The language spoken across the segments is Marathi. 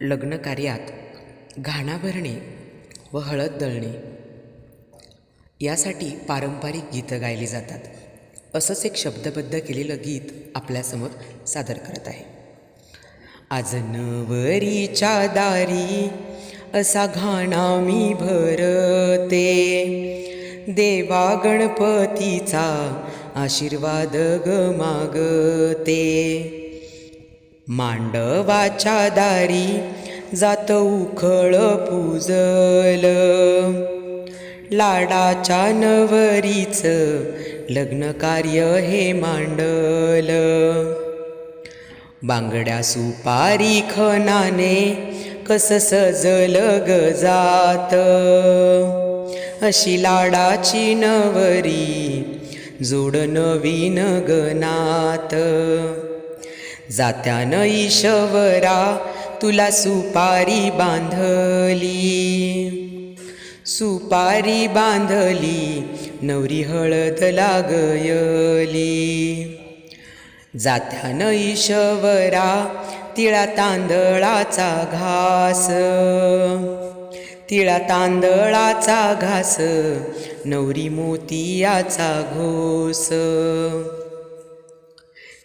लग्न कार्यात घाणा भरणे व हळद दळणे. यासाठी पारंपरिक गीतं गायली जातात. असंच एक शब्दबद्ध केलेलं गीत आपल्यासमोर सादर करत आहे. आज नवरीच्या दारी असा घाणा मी भरते. देवा गणपतीचा आशीर्वाद ग मागते. मांडवाच्या दारी जात उखळ पूजल. लाडाच्या नवरीच लग्न कार्य हे मांडल. बांगड्या सुपारी खनाने कस सजल गजात जात. अशी लाडाची नवरी जोड नवीन गनात. जात्यान ईशवरा तुला सुपारी बांधली. सुपारी बांधली नवरी हळद लागयली. जात्यान ईशवरा तिळा तांदळाचा घास. तिळा तांदळाचा घास नवरी मोतियाचा घोस.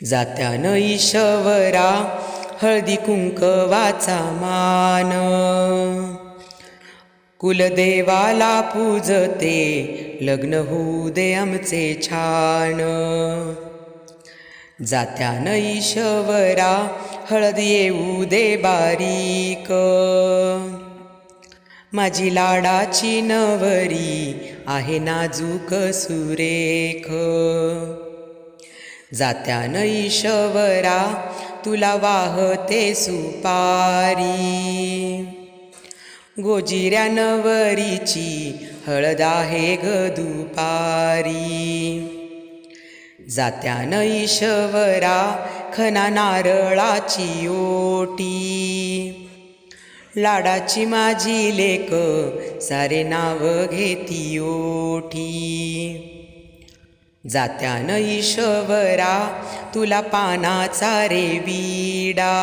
जात्यान ईशवरा हळदी कुंकवाचा मान. कुलदेवाला पूजते लग्न होऊ दे आमचे छान. जात्यान ईशवरा हळद येऊ दे बारीक. माझी लाडाची नवरी आहे नाजूक सुरेख. जात्यान ईशवरा तुला वाहते सुपारी. गोजिऱ्या नवरीची हळद आहे ग दुपारी. जात्यान ईशवरा खना नारळाची ओटी. लाडाची माझी लेक सारे नाव घेती ओठी जात्यान ईश्वरा तुला पानाचा रे विडा.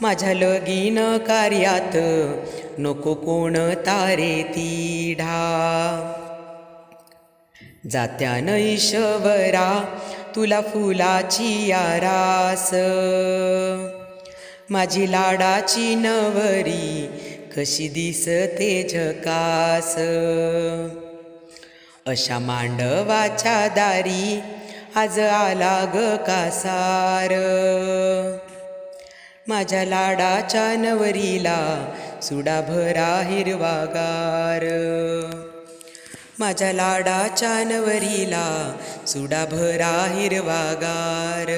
माझ्या लगीन कार्यात नको कोण तारे तिढा. जात्यान ईश्वरा तुला फुलाची आरास. माझी लाडाची नवरी कशी दिसते झकास. अशा मांडवाच्या दारी आज आला ग कासार. माझ्या लाडाच्या नवरीला सुडा भरा हिरवागार माझ्या लाडाच्या नवरीला सुडा भरा हिरवागार